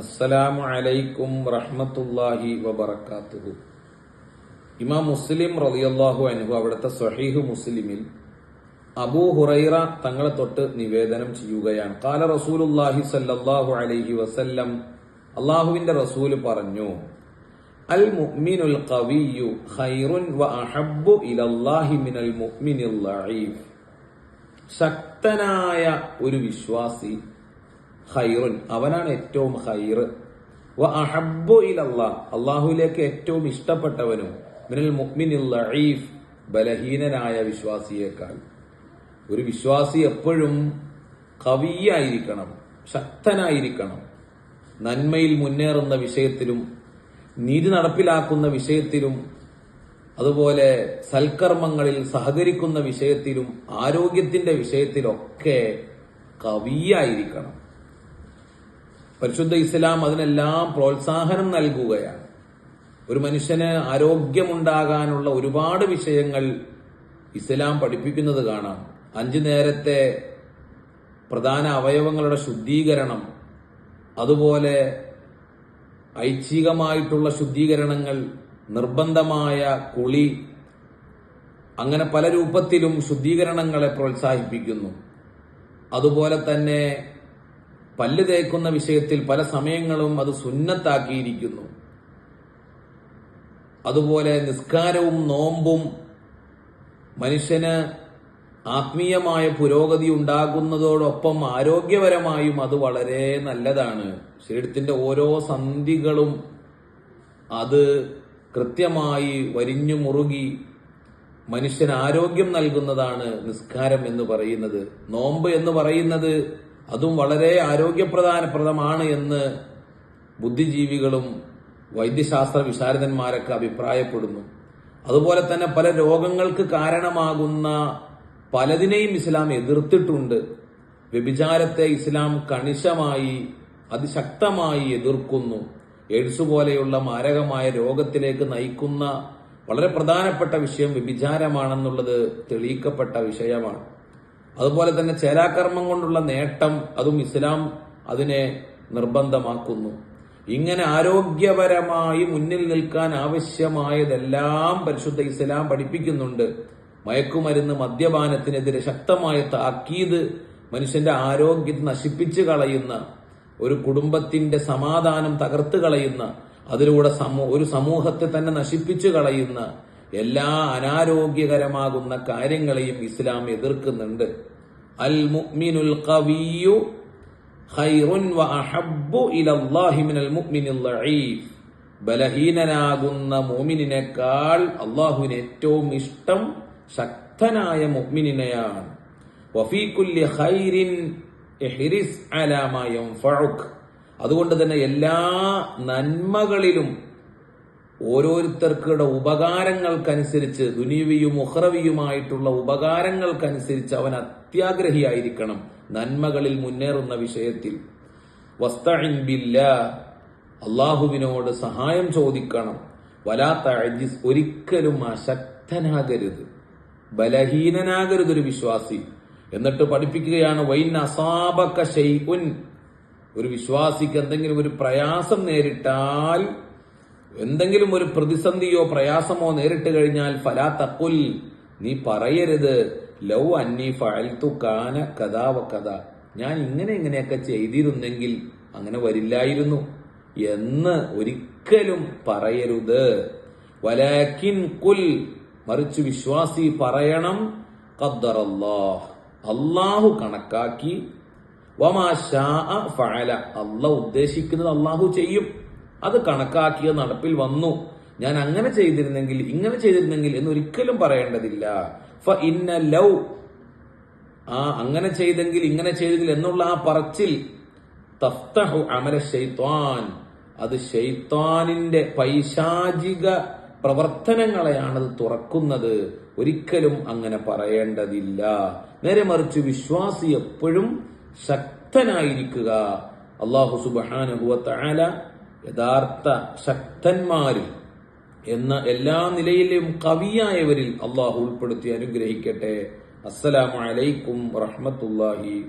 അസ്സലാമു അലൈക്കും റഹ്മത്തുല്ലാഹി വബറക്കാത്തുഹു. ഇമാം മുസ്ലിം റളിയല്ലാഹു അൻഹു അവിടുത്തെ സ്വഹീഹ് മുസ്ലിമിൽ അബൂ ഹുറൈറ തങ്ങളെ തൊട്ട് നിവേദനം ചെയ്യുകയാണ്. കാല റസൂലുല്ലാഹി സല്ലല്ലാഹു അലൈഹി വസല്ലം അള്ളാഹുവിന്റെ റസൂൽ പറഞ്ഞു അൽ മുഅ്മിനുൽ ഖവിയു ഖൈറുൻ വ അഹബ്ബു ഇലല്ലാഹി മിനൽ മുഅ്മിനിൽ ലഈഫ്. ശക്തനായ ഒരു വിശ്വാസി ഖൈറുൻ. അവനാണ് ഏറ്റവും ഖൈർ. വ അഹബ്ബു ഇലല്ലാ. അള്ളാഹുവിലേക്ക് ഏറ്റവും ഇഷ്ടപ്പെട്ടവനും മിനൽ മുഅ്മിനിൽ ലഈഫ് ബലഹീനനായ വിശ്വാസിയേക്കാൾ. ഒരു വിശ്വാസി എപ്പോഴും കവിയായിരിക്കണം ശക്തനായിരിക്കണം. നന്മയിൽ മുന്നേറുന്ന വിഷയത്തിലും നീതി നടപ്പിലാക്കുന്ന വിഷയത്തിലും അതുപോലെ സൽക്കർമ്മങ്ങളിൽ സഹകരിക്കുന്ന വിഷയത്തിലും ആരോഗ്യത്തിന്റെ വിഷയത്തിലൊക്കെ കവിയായിരിക്കണം. പരിശുദ്ധ ഇസ്ലാം അതിനെല്ലാം പ്രോത്സാഹനം നൽകുകയാണ്. ഒരു മനുഷ്യന് ആരോഗ്യമുണ്ടാകാനുള്ള ഒരുപാട് വിഷയങ്ങൾ ഇസ്ലാം പഠിപ്പിക്കുന്നത് കാണാം. അഞ്ചു നേരത്തെ പ്രധാന അവയവങ്ങളുടെ ശുദ്ധീകരണം അതുപോലെ ഐച്ഛികമായിട്ടുള്ള ശുദ്ധീകരണങ്ങൾ നിർബന്ധമായ കുളി അങ്ങനെ പല രൂപത്തിലും ശുദ്ധീകരണങ്ങളെ പ്രോത്സാഹിപ്പിക്കുന്നു. അതുപോലെ തന്നെ പല്ല് തേക്കുന്ന വിഷയത്തിൽ പല സമയങ്ങളും അത് സുന്നത്താക്കിയിരിക്കുന്നു. അതുപോലെ നിസ്കാരവും നോമ്പും മനുഷ്യന് ആത്മീയമായ പുരോഗതി ഉണ്ടാകുന്നതോടൊപ്പം ആരോഗ്യപരമായും അത് വളരെ നല്ലതാണ്. ശരീരത്തിന്റെ ഓരോ സന്ധികളും അത് കൃത്യമായി വരിഞ്ഞു മുറുകി മനുഷ്യന് ആരോഗ്യം നൽകുന്നതാണ് നിസ്കാരം എന്ന് പറയുന്നത്. നോമ്പ് എന്ന് പറയുന്നത് അതും വളരെ ആരോഗ്യപ്രധാനപ്രദമാണ് എന്ന് ബുദ്ധിജീവികളും വൈദ്യശാസ്ത്ര വിശാരദന്മാരൊക്കെ അഭിപ്രായപ്പെടുന്നു. അതുപോലെ തന്നെ പല രോഗങ്ങൾക്ക് കാരണമാകുന്ന പലതിനെയും ഇസ്ലാം എതിർത്തിട്ടുണ്ട്. വ്യഭിചാരത്തെ ഇസ്ലാം കണിശമായി അതിശക്തമായി എതിർക്കുന്നു. എയ്ഡ്സ് പോലെയുള്ള മാരകമായ രോഗത്തിലേക്ക് നയിക്കുന്ന വളരെ പ്രധാനപ്പെട്ട വിഷയം വ്യഭിചാരമാണെന്നുള്ളത് തെളിയിക്കപ്പെട്ട വിഷയമാണ്. അതുപോലെ തന്നെ ചേലാകർമ്മം കൊണ്ടുള്ള നേട്ടം അതും ഇസ്ലാം അതിനെ നിർബന്ധമാക്കുന്നു. ഇങ്ങനെ ആരോഗ്യപരമായി മുന്നിൽ നിൽക്കാൻ ആവശ്യമായതെല്ലാം പരിശുദ്ധ ഇസ്ലാം പഠിപ്പിക്കുന്നുണ്ട്. മയക്കുമരുന്ന് മദ്യപാനത്തിനെതിരെ ശക്തമായ താക്കീത് മനുഷ്യന്റെ ആരോഗ്യത്തെ നശിപ്പിച്ചു കളയുന്ന ഒരു കുടുംബത്തിന്റെ സമാധാനം തകർത്ത് കളയുന്ന അതിലൂടെ സമൂ ഒരു സമൂഹത്തെ തന്നെ നശിപ്പിച്ചു കളയുന്ന എല്ലാ അനാരോഗ്യകരമാകുന്ന കാര്യങ്ങളെയും ഇസ്ലാം എതിർക്കുന്നുണ്ട്. അൽ മുഅ്മിനുൽ ഖവിയു ഖൈറുൻ വ അഹബ്ബു ഇലല്ലാഹി മിനൽ മുഅ്മിനിൽ ലഈഫ്. ബലഹീനനാകുന്ന മുഅ്മിനിനേക്കാൾ അള്ളാഹുവിന് ഏറ്റവും ഇഷ്ടം ശക്തനായ മുഅ്മിനിനെയാണ്. വഫീ കുല്ലി ഖൈറിൻ ഇഹ്രിസ് അലാ മാ യൻഫഉക്. അതുകൊണ്ട് തന്നെ എല്ലാ നന്മകളിലും ഓരോരുത്തർക്കുടെ ഉപകാരങ്ങൾക്കനുസരിച്ച് ദുനീവിയും ഉഹ്റവിയുമായിട്ടുള്ള ഉപകാരങ്ങൾക്കനുസരിച്ച് അവൻ അത്യാഗ്രഹിയായിരിക്കണം നന്മകളിൽ മുന്നേറുന്ന വിഷയത്തിൽ. വസ്തഇൻ അള്ളാഹുവിനോട് സഹായം ചോദിക്കണം. വലാത്ത അജിസ് ഒരിക്കലും അശക്തനാകരുത്. ബലഹീനനാകരുത് ഒരു വിശ്വാസി. എന്നിട്ട് പഠിപ്പിക്കുകയാണ് വൈൻ അസാപക ഒരു വിശ്വാസിക്ക് എന്തെങ്കിലും ഒരു പ്രയാസം നേരിട്ടാൽ എന്തെങ്കിലും ഒരു പ്രതിസന്ധിയോ പ്രയാസമോ നേരിട്ട് കഴിഞ്ഞാൽ ഫലാ തക്കുൽ നീ പറയരുത്. ലൗ അന്നി ഫഅൽതു കാന കഥാവ കഥ ഞാൻ ഇങ്ങനെ ഇങ്ങനെയൊക്കെ ചെയ്തിരുന്നെങ്കിൽ അങ്ങനെ വരില്ലായിരുന്നു എന്ന് ഒരിക്കലും പറയരുത്. വലാക്കിൻ കുൽ മറിച്ച് വിശ്വാസി പറയണം. ഖദ്ദർ അല്ലാഹ് അള്ളാഹു കണക്കാക്കി. വമാ ഫഅല. അള്ളാഹ് ഉദ്ദേശിക്കുന്നത് അള്ളാഹു ചെയ്യും. അത് കണക്കാക്കിയ നടപ്പിൽ വന്നു. ഞാൻ അങ്ങനെ ചെയ്തിരുന്നെങ്കിൽ ഇങ്ങനെ ചെയ്തിരുന്നെങ്കിൽ എന്ന് ഒരിക്കലും പറയേണ്ടതില്ല. ഫ ഇന്ന ലൗ. ആ അങ്ങനെ ചെയ്തെങ്കിൽ ഇങ്ങനെ ചെയ്തെങ്കിൽ എന്നുള്ള ആ പറച്ചിൽ. തഫ്തഹു അമല ഷെയ്ത്വാൻ അത് ഷെയ്ത്വാനിന്റെ പൈശാചിക പ്രവർത്തനങ്ങളെയാണ് അത് തുറക്കുന്നത്. ഒരിക്കലും അങ്ങനെ പറയേണ്ടതില്ല. നേരെ മറിച്ച് വിശ്വാസി എപ്പോഴും ശക്തനായിരിക്കുക. അള്ളാഹു സുബാനുഭവത്താല യഥാർത്ഥ ശക്തന്മാരിൽ എന്ന എല്ലാ നിലയിലും കവിയായവരിൽ അള്ളാഹു ഉൾപ്പെടുത്തി അനുഗ്രഹിക്കട്ടെ. അസ്സലാമലൈക്കും വറഹമത്തല്ലാഹി